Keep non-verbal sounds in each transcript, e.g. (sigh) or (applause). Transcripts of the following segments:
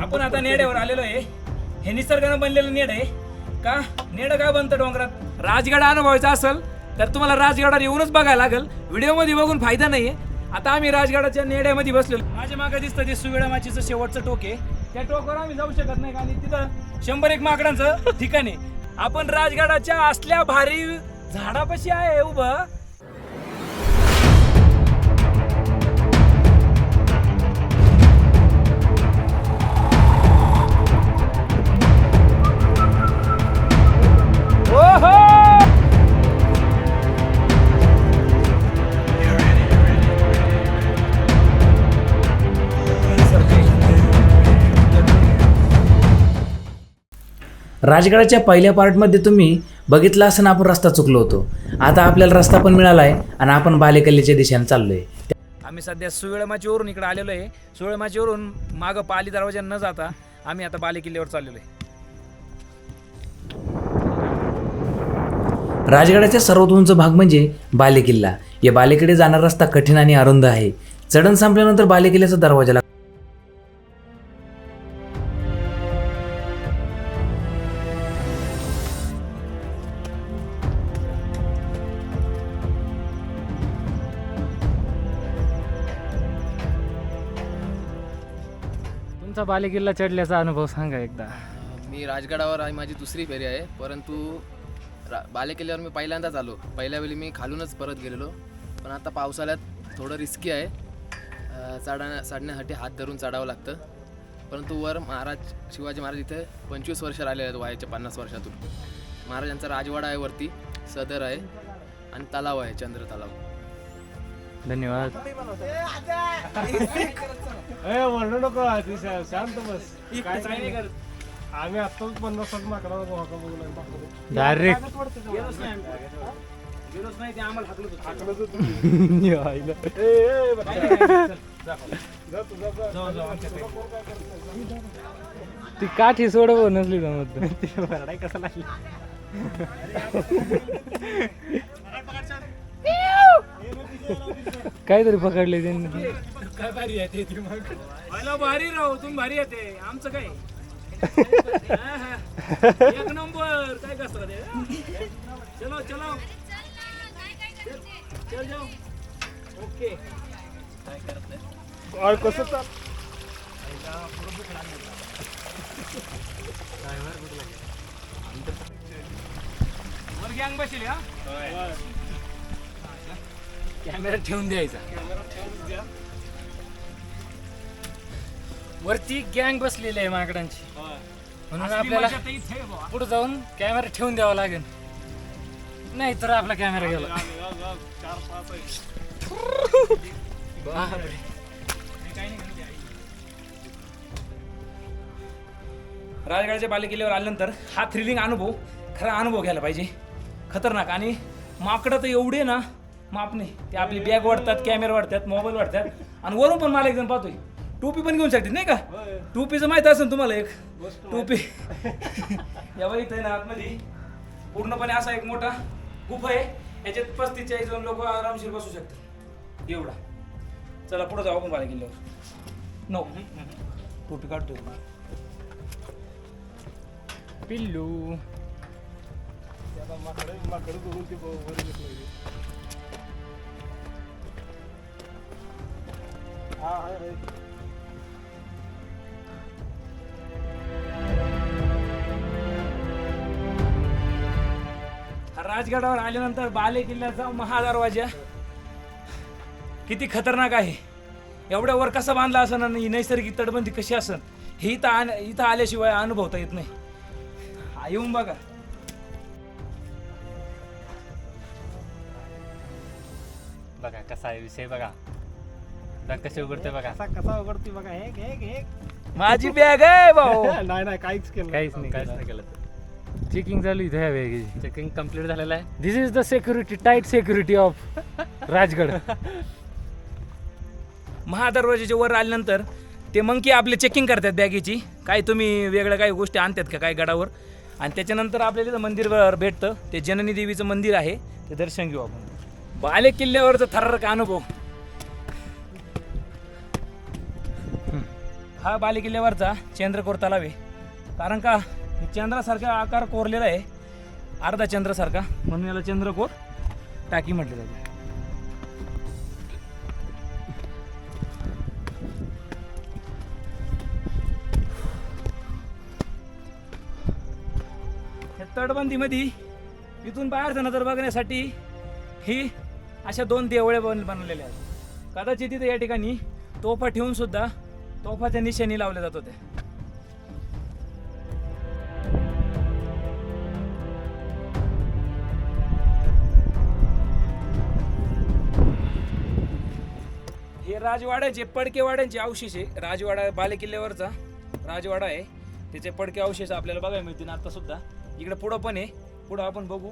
आपण आता नेड्यावर आलेलो आहे. हे निसर्गानं बनलेलं नेड आहे. का? नेड का बनतं डोंगरात? राजगड अनुभवायचा असेल तर तुम्हाला राजगडावर येऊनच बघायला लागेल. व्हिडिओमध्ये बघून फायदा नाहीये आता आम्ही राजगडाच्या नेड्यामध्ये बसलेलो. माझ्या मागे दिसतं ते सुविडा माचीचं शेवटचं टोक आहे. त्या टोकावर आम्ही जाऊ शकत नाही आणि तिथं शंभर एक माकडांचं ठिकाण आहे. आपण राजगडाच्या असल्या भारी झाडापाशी आहे उभं. राजगडाच्या पहिल्या पार्टमध्ये तुम्ही बघितलं असं आपण रस्ता चुकलो होतो. आता आपल्याला रस्ता पण मिळाला आहे आणि आपण बालेकल्लीच्या दिशेने चाललोय. आम्ही सध्या सुवेळमाचीवरून इकडे आलेलो आहे. सुवेळमाचीवरून मागं पाली दरवाजा न जाता आम्ही आता बाले किल्ल्यावर चाललेलो आहे. राजगडाचा सर्वात उंच भाग म्हणजे बालेकिल्ला. या बालेकडे जाणारा रस्ता कठीण आणि अरुंद आहे. चढण संपल्यानंतर बालेकिल्ल्याचा दरवाजा बालेकिल्ला चढल्याचा अनुभव सांगा एकदा. मी राजगडावर आहे माझी दुसरी फेरी आहे परंतु रा बालेकिल्ल्यावर मी पहिल्यांदाच आलो. पहिल्या वेळी मी खालूनच परत गेलेलो. पण आता पावसाळ्यात थोडं रिस्की आहे. चढा चढण्या चढण्यासाठी हात धरून चढावं लागतं. परंतु वर महाराज शिवाजी महाराज इथे पंचवीस वर्ष राहिले आहेत वयाच्या पन्नास वर्षातून. महाराजांचा राजवाडा आहे वरती सदर आहे आणि तलाव आहे चंद्र तलाव धन्यवाद ए म्हणू नको शांत बस (laughs) काय नाही. आम्ही आत्ताच पन्नास बघून आम्ही पाठवतो. डायरेक्ट ते आम्हाला हाकलत होते. हाकलत होतो मी. ए, ए, बच्चा. जा तू, जा, जा. (laughs) जाऊ, जाऊ, आमच्या घरी. ती काठी सोडव नसली जमत काहीतरी पकडले त्यांनी. काय भारी आहे ते ते मग. भारी राहू तुम्ही भारी येते आमचं काय? हा, हा. एक नंबर. काय कसं ते? चलो चलो. चल जाऊ. ओके. और कसं चाल वर गँग बसेल हा? कॅमेरा ठेवून द्यायचा. वरती गँग बसलेली आहे माकडांची. म्हणून आपल्याला. पुढे जाऊन कॅमेरा ठेवून द्यावा लागेल. नाही तर आपला कॅमेरा गेला. चार पाच आहे बापरे. राजगडाच्या बालेकिल्ल्यावर आल्यानंतर हा थ्रिलिंग अनुभव खरा अनुभव घ्यायला पाहिजे. खतरनाक. आणि माकडं तर एवढे ना माप नाही. ते आपली बॅग वाढतात कॅमेरा वाढतात मोबाईल वाढतात आणि वरून पण मला एक जण पाहतोय. टोपी पण घेऊन शकते नाही का? टोपीचं माहीत असेल तुम्हाला एक. टोपी. (laughs) या इथं आहे ना आतमध्ये. पूर्णपणे असा एक मोठा गुफा आहे. याच्यात पस्तीस चाळीस जण लोक आरामशीर बसू शकतात. एवढा. चला पुढे जाऊ आपण बालेकिल्ल्यावर नो टोपी काढतोय. पिल्लू. माकडे माकडे करून ते हा राजगडावर आल्यानंतर बाले किल्ल्याचा महादरवाजा. किती खतरनाक आहे. एवढ्या वर कसा बांधला असं आणि नैसर्गिक तटबंदी कशी असन? हे इथं आण इथं आल्याशिवाय अनुभवता येत नाही. हा, येऊन बघा. बघा कसा आहे विषय बघा. कसे उघडते बघा. कसा कसा उघडते बघा हेक माझी बॅग आहे भाऊ. (laughs) नाही नाही काहीच केलं काहीच नाही काहीच नाही केलं. चेकिंग चालू इथे ह्या वेगळी चेकिंग कंप्लीट झालेलं आहे. This is the security tight security of Rajgad महादरवाजाच्या वर आल्यानंतर ते मंकी आपले चेकिंग करतात बॅगेची काय तुम्ही वेगळ्या काही गोष्टी आणतात का काय गडावर? आणि त्याच्यानंतर आपल्याला इथं मंदिरवर भेटतं. ते जननी देवीचं मंदिर आहे. ते दर्शन घेऊ आपण. बाले किल्ल्यावरचा थर्रक अनुभव. हा बालेकिल्ल्यावरचा चंद्रकोर तलाव आहे. कारण का चंद्रासारखा आकार कोरलेला आहे. अर्धा चंद्रासारखा म्हणून याला चंद्रकोर टाकी म्हटलं जाते. तटबंदीमध्ये इथून बाहेरचा नजर बघण्यासाठी ही अशा दोन देवळे बन बनवलेल्या आहेत. कदाचित तिथे या ठिकाणी तोफा ठेवून सुद्धा तोफाच्या निशाणी लावल्या जात होत्या हे राजवाड्याचे पडकेवाड्यांचे अवशेष आहे. राजवाडा बालेकिल्ल्यावरचा राजवाडा आहे. त्याचे पडके अवशेष आपल्याला बघायला मिळतील आता सुद्धा. इकडे पुढं पण आहे. पुढं आपण बघू.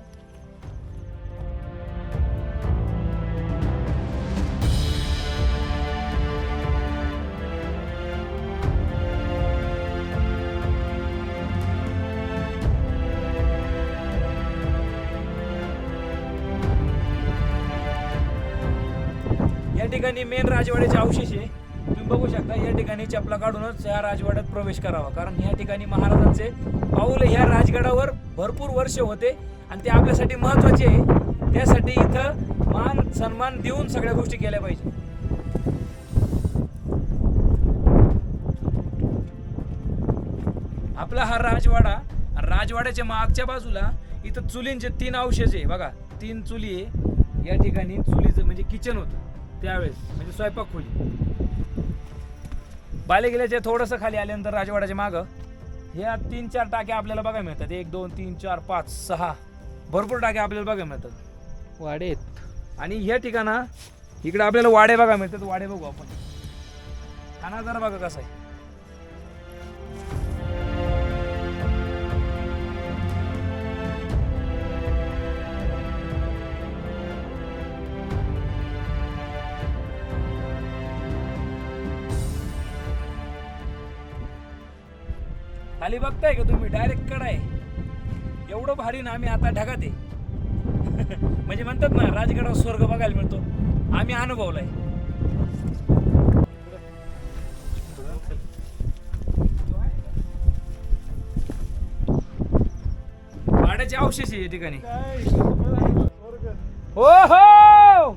ठिकाणी मेन राजवाड्याचे अवशेष आहे. तुम्ही बघू शकता या ठिकाणी चपला काढूनच ह्या राजवाड्यात प्रवेश करावा. कारण या ठिकाणी महाराजांचे पाऊल ह्या राजगडावर भरपूर वर्ष होते. आणि ते आपल्यासाठी महत्त्वाचे आहे. त्यासाठी इथं मान सन्मान देऊन सगळ्या गोष्टी केल्या पाहिजे. आपला हा राजवाडा राजवाड्याच्या मागच्या बाजूला इथं चुलींचे तीन अवशेष आहे. बघा तीन चुली आहे. या ठिकाणी चुलीचं म्हणजे किचन होतं. त्यावेळेस म्हणजे स्वयंपाक खोली. बाले गेल्याचे थोडंसं खाली आल्यानंतर राजवाड्याच्या मागं ह्या तीन चार टाक्या आपल्याला बघायला मिळतात. एक दोन तीन चार पाच सहा भरपूर टाक्या आपल्याला बघायला मिळतात. वाडेत. आणि ह्या ठिकाणा इकडे आपल्याला वाडे बघायला मिळतात. वाडे बघू आपण. खाना जरा बघा कसा आहे. खाली बघताय का तुम्ही? डायरेक्ट कडाय. एवढं भारी ना आम्ही आता ढगात आहे. (laughs) म्हणजे म्हणतात ना राजगडावर स्वर्ग बघायला मिळतो. आम्ही अनुभवलाय. वाड्याचे अवशेष आहे या ठिकाणी. हो हो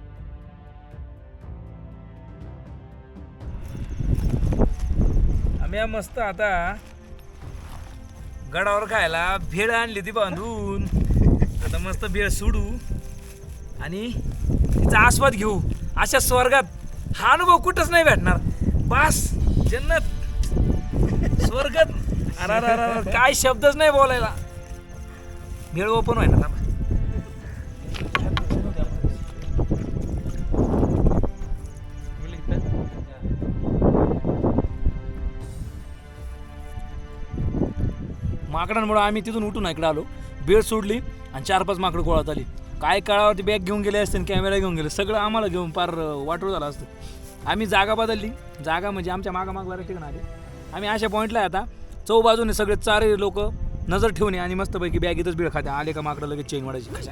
आम्ही मस्त आता गडावर खायला भेळ आणली ती बांधून. आता मस्त भेळ सोडू. आणि तिचा आस्वाद घेऊ. अशा स्वर्गात हा अनुभव कुठंच नाही भेटणार. बास जन्नत. स्वर्गात अरे काय शब्दच नाही बोलायला. भेळ ओपन व्हायला माकडांमुळे आम्ही तिथून उठून इकडे आलो. बेड सोडली आणि चार पाच माकडं गोळात आली काय काळावरती बॅग घेऊन गेले असते कॅमेरा घेऊन गेले. सगळं आम्हाला घेऊन पार वाटोळ झालं असतं. आम्ही जागा बदलली. जागा म्हणजे आमच्या मागा बऱ्याच ठिकाण आले. आम्ही अशा पॉईंटला आहे आता. चौबाजूने सगळे चार लोक नजर ठेवणे आणि मस्तपैकी बॅग इथंच बिळ खाते आले का माकडं लगेच चेन वाढायची. कशा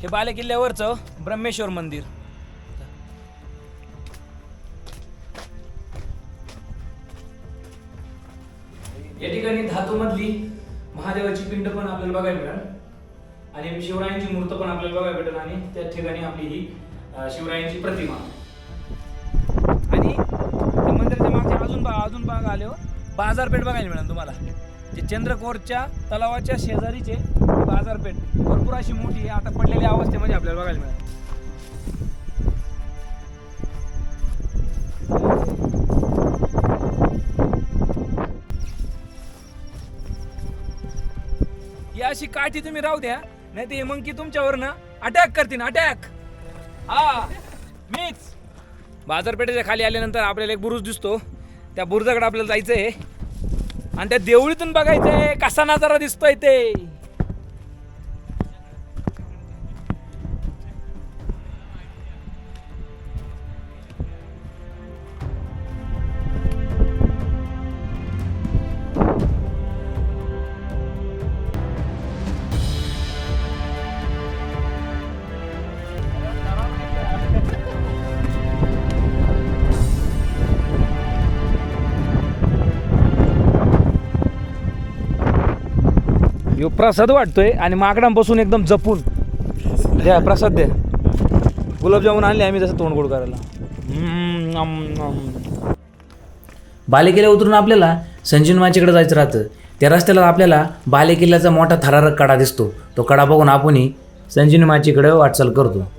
हे बालेकिल्ल्यावरचं ब्रह्मेश्वर मंदिर. या ठिकाणी धातूमधली महादेवाची पिंड पण आपल्याला बघायला मिळेल. आणि शिवरायांची मूर्त पण आपल्याला बघायला भेटेल. आणि त्या ठिकाणी आपली ही शिवरायांची प्रतिमा. आणि त्या मंदिराच्या मागच्या अजून बा अजून भाग आले हो. बाजारपेठ बघायला मिळेल तुम्हाला. जे चंद्रकोरच्या तलावाच्या शेजारीचे बाजारपेठ. भरपूर अशी मोठी आता पडलेल्या अवस्थेमध्ये आपल्याला बघायला मिळेल. अशी काठी तुम्ही राहू द्या. नाही ते मग की तुमच्यावर ना अटॅक करतील अटॅक हा मीच. बाजारपेठेच्या खाली आल्यानंतर आपल्याला एक बुरुज दिसतो. त्या बुरुजाकडे आपल्याला जायचं आहे आणि त्या देवळीतून बघायचंय कसा नजारा दिसतोय ते. प्रसाद वाटतोय आणि माकडांपासून एकदम जपून. द्या प्रसाद द्या. गुलाबजामुन आणले आम्ही जसं तोंडगोड करायला. बालेकिल्ला उतरून आपल्याला संजीवन माचीकडे जायचं राहतं. त्या रस्त्याला आपल्याला बालेकिल्ल्याचा मोठा थरारक कडा दिसतो. तो कडा बघून आपणही संजीवन माचीकडे वाटचाल करतो.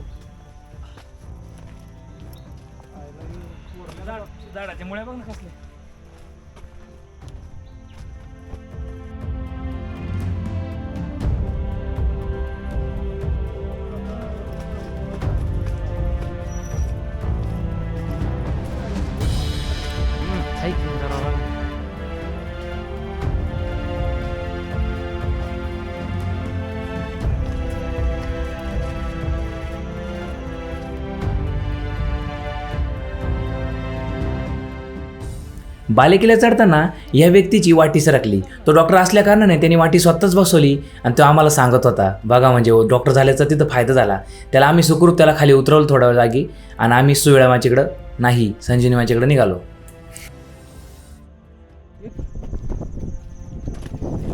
बालेकिल्ला चढताना या व्यक्तीची वाटी सरकली. तो डॉक्टर असल्या कारणाने त्यांनी वाटी स्वतःच बसवली आणि तो आम्हाला सांगत होता बघा म्हणजे हो, डॉक्टर झाल्याचा तिथं फायदा झाला. त्याला आम्ही सुखरूप त्याला खाली उतरवलं थोड्या वेळ जागी आणि आम्ही सुवेळा माझ्याकडं नाही संजीवनी माझ्याकडं निघालो.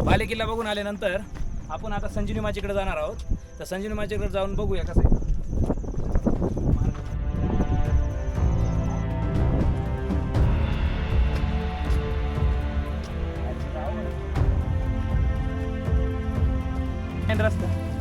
बालेकिल्ला बघून आल्यानंतर आपण आता संजीवनी माझ्याकडे जाणार आहोत. तर संजीवनी माझ्याकडे जाऊन बघूया कसं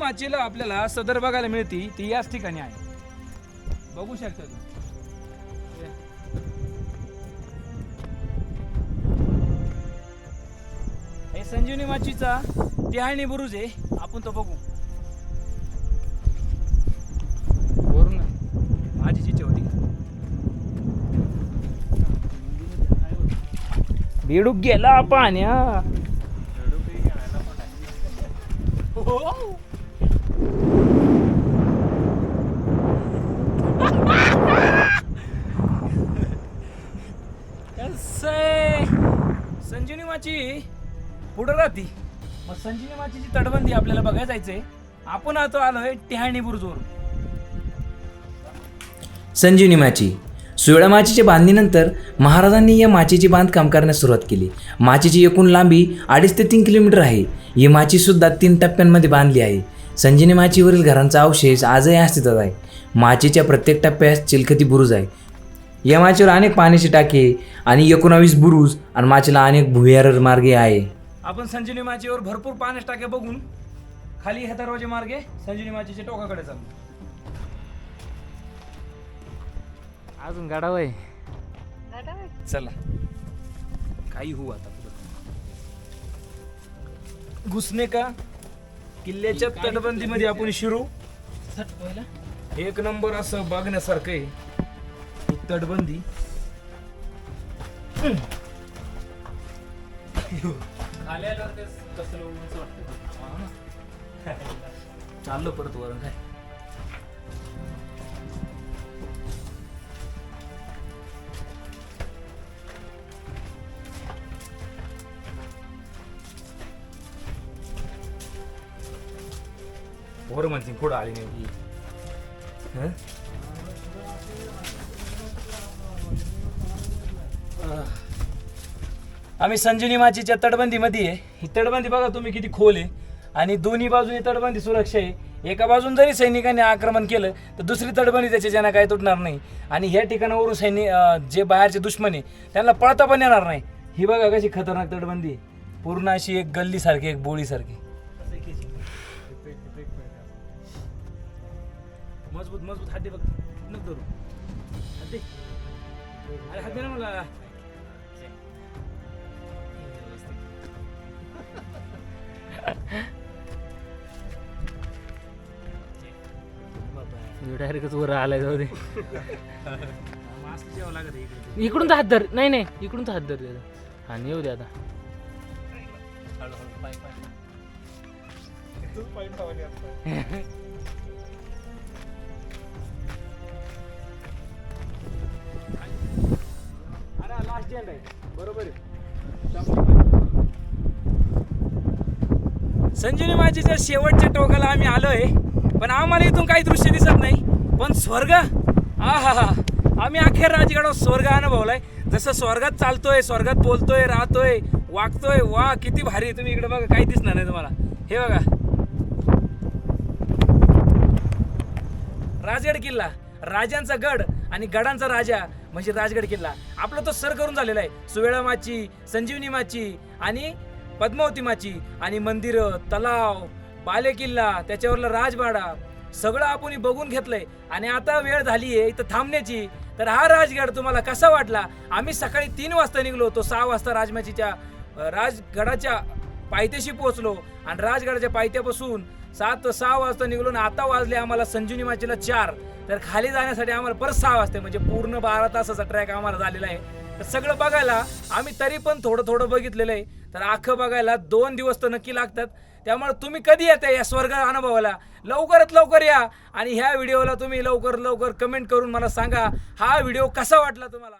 माचीला आपल्याला सदर बघायला मिळते ती याच ठिकाणी आहे. बघू शकता तुम्ही. हे. संजीवनी माचीचा तिहाणी बुरुज आहे. आपण तो बघू. वरून माझी इच्छा होती. बेडूक गेला पाण्या कसंय? संजीवनी माची पुढं राहती. मग संजीवनी माचीची तटबंदी आपल्याला बघायला जायचंय. आपण आता आलोय टिहाणी बुरुजवरून संजीवनी माची सुवेळा माचीच्या बांधणीनंतर महाराजांनी या माचीचे बांधकाम करण्यास सुरुवात केली. माचीची एकूण लांबी अडीच ते तीन किलोमीटर आहे. ही माचीसुद्धा तीन टप्प्यांमध्ये बांधली आहे. संजीवनी माचीवरील घरांचा अवशेष आजही अस्तित्वात आहे. माचीच्या प्रत्येक टप्प्यास चिलखती बुरुज आहे. या माचीवर अनेक पाण्याची टाके आणि एकोणावीस बुरुज आणि माचीला अनेक भुयार मार्गे आहे. आपण संजीवनी माचीवर भरपूर पाण्यास टाक्या बघून खाली ह्या दरवाजे मार्गे संजीवनी माचीच्या टोकाकडे चाललो अजून गाडाव आहे. चला. काही होऊ आता पुढं. घुसणे का? किल्ल्याच्या तटबंदीमध्ये आपण शिरू. एक नंबर असं बघण्यासारखं आहे. तटबंदी. चाललो परत वर काय वर म्हणते पुढं आली नाही आम्ही संजीवनी माचीच्या तटबंदीमध्ये आहे. ही तटबंदी बघा तुम्ही किती खोल आहे. आणि दोन्ही बाजूनी तटबंदी सुरक्षा आहे. एका बाजून जरी सैनिकांनी आक्रमण केलं तर दुसरी तटबंदी त्याच्या ज्यांना काय तुटणार नाही. आणि ह्या ठिकाणावरून सैनिक जे बाहेरचे दुश्मन आहे त्यांना पळता पण येणार नाही. ही बघा कशी खतरनाक तटबंदी आहे. पूर्ण अशी एक गल्लीसारखी एक बोळीसारखी. मजबूत मजबूत हात बघ. धरू. अरे हात ना मला. डायरेक्टच वर आलाय जाऊ दे. आहे इकडून तर हात धर. नाही नाही. इकडून तर हात धर दे हा येऊ दे आता. तूच पाईप ठेवायला आता. संजीवनी माझीच्या शेवटच्या टोकाला आम्ही आलो आहे पण आम्हाला इथून काही दृश्य दिसत नाही. पण स्वर्ग? हा हा हा आम्ही अखेर राजगडावर स्वर्ग अनुभवलाय. जसं स्वर्गात चालतोय स्वर्गात बोलतोय राहतोय वागतोय वा किती भारी. तुम्ही इकडे बघा काही दिसणार नाही तुम्हाला. हे बघा. राजगड किल्ला. राजांचा गड आणि गडांचा राजा म्हणजे राजगड किल्ला. आपला तो सर करून झालेला आहे. सुवेळा माची संजीवनी माची आणि पद्मावती माची आणि मंदिरं तलाव बालेकिल्ला त्याच्यावरला राजवाडा सगळं आपण बघून घेतलंय. आणि आता वेळ झाली आहे इथं थांबण्याची. तर हा राजगड तुम्हाला कसा वाटला? आम्ही सकाळी तीन वाजता निघलो होतो सहा वाजता राजमाचीच्या राजगडाच्या पायथ्याशी पोहोचलो. आणि राजगडाच्या पायथ्यापासून सात सहा वाजता निघलो आणि आता वाजले आम्हाला संजीवनी माचीला चार. तर खाली जाण्यासाठी आम्हाला परत सहा वाजते म्हणजे पूर्ण बारा तासाचा ट्रॅक आम्हाला झालेला आहे. तर सगळं बघायला आम्ही तरी पण थोडं थोडं बघितलेलं आहे. तर आखं बघायला दोन दिवस तर नक्की लागतात. त्यामुळे तुम्ही कधी येता या स्वर्ग अनुभवाला? लवकरात लवकर या आणि ह्या व्हिडिओला तुम्ही लवकर लवकर कमेंट करून मला सांगा. हा व्हिडिओ कसा वाटला तुम्हाला?